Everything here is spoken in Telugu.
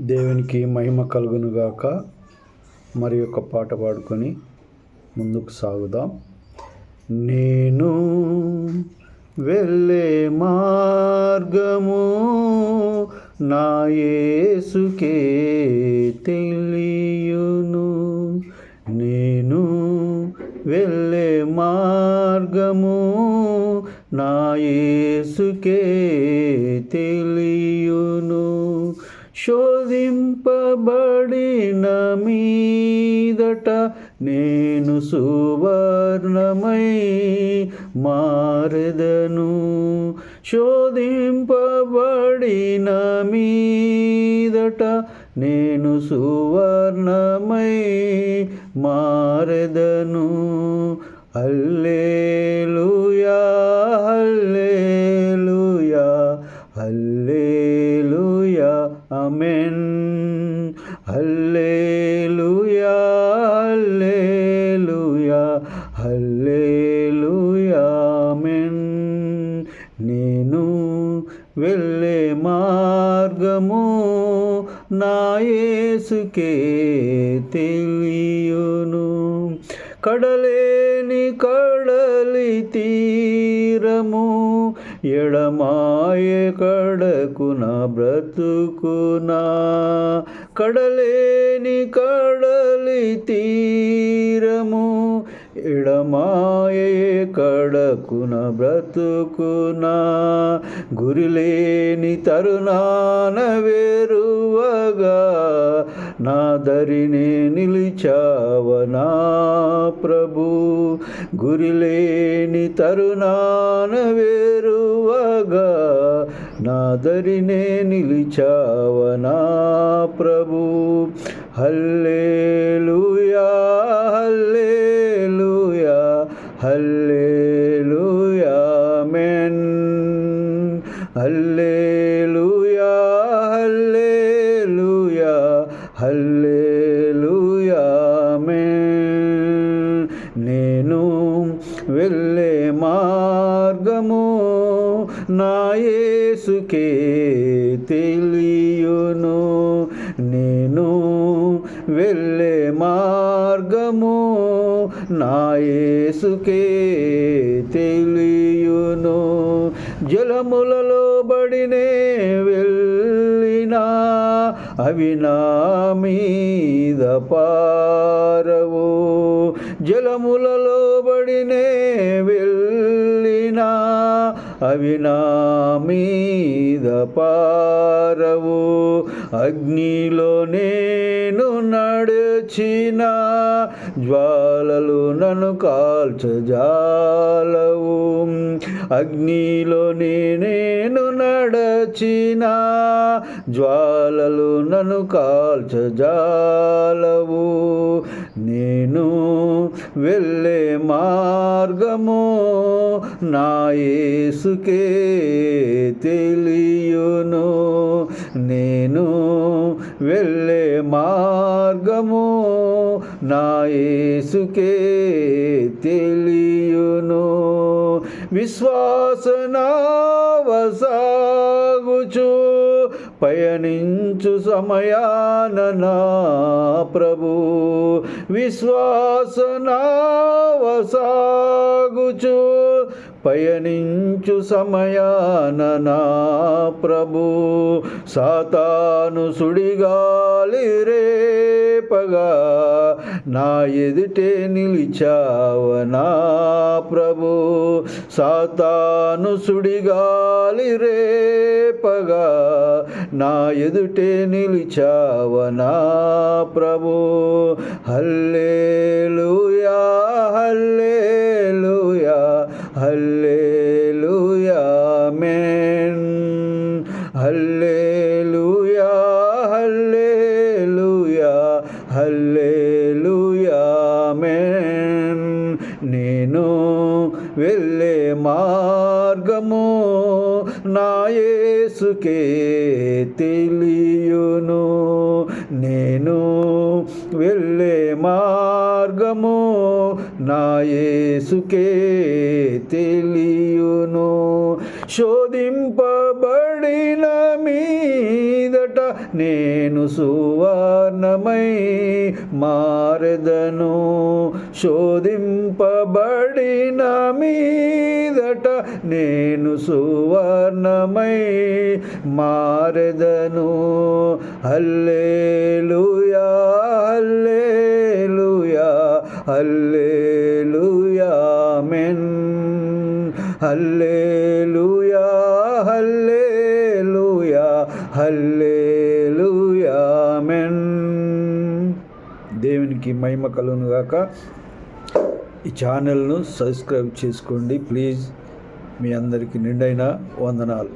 దేవునికి మహిమ కలుగునుగాక. మరి యొక్క పాట పాడుకొని ముందుకు సాగుదాం. నేను వెళ్ళే మార్గము నా యేసుకే తెలియును. నేను వెళ్ళే మార్గము నా యేసుకే తెలియను. శోధింపబడిన మీదట నేను సువర్ణమై మారదను. శోధింపబడిన మీదట నేను సువర్ణమై మారదను. అల్లే మార్గము నా యేసుకే తెలియును కడలేని కడలి తీరము ఎడమాయ కడకున బ్రతుకునా. కడలేని కడలి తీరము ఎడమాయ కడకున బ్రతుకునా. గురిలేని తరుణాన వేరువగా నా దరినే నిలిచావనా ప్రభు. గురిలేని తరుణా వేరువగా నాదరినే నిలిచావనా ప్రభు. Hallelujah hallelujah హల్లేలు నాయసుకే తెలియును. నేను వెళ్ళే మార్గము నాయసుకే తెలియును. జలములలో బడినే వెళ్ళినా అవి నా మీద పారవు. జలములలోబడినే వెళ్ళినా అవి నా మీద పారవు. అగ్నిలో నేను నడిచిన జ్వాలలు నన్ను కాల్చజాలవు. అగ్నిలో నేను నడచిన జ్వాలలు నన్ను కాల్చజాలవు. నేను వెళ్ళే మార్గము నా యేసుకే తెలియును. నేను వెళ్ళే మార్గము నా యేసుకే తెలియును. విశ్వాసనావసాగుచు పయనించు సమయాన నా ప్రభు విశ్వాసనావసాగుచు పయనించు సమయాన నా ప్రభు సాతాను సుడిగాలి రేపగా నా ఎదుటే నిలిచావనా ప్రభు సాతాను సుడిగాలి రేపగా నా ఎదుటే నిలిచావనా ప్రభు. హల్లేలుయా. హల్లేలుయా హల్లేలుయా హల్లేలుయా మెన్ నేను వెళ్ళే మార్గము నా యేసుకే తెలియును. నేను వెళ్ళే మార్గము నా యేసుకే తెలియును. శోధింపబడిన మీదట నేను సువర్ణమై మారదను. శోధింపబడిన మీదట నేను సువర్ణమై మారదను. హల్లేలుయా హల్లేలుయా హల్లేలుయా మెన్ హల్లేలుయా. దేవునికి మహిమ కలుగును గాక. ఈ ఛానల్ను సబ్స్క్రైబ్ చేసుకోండి. ప్లీజ్ మీ అందరికీ నిండైన వందనాలు.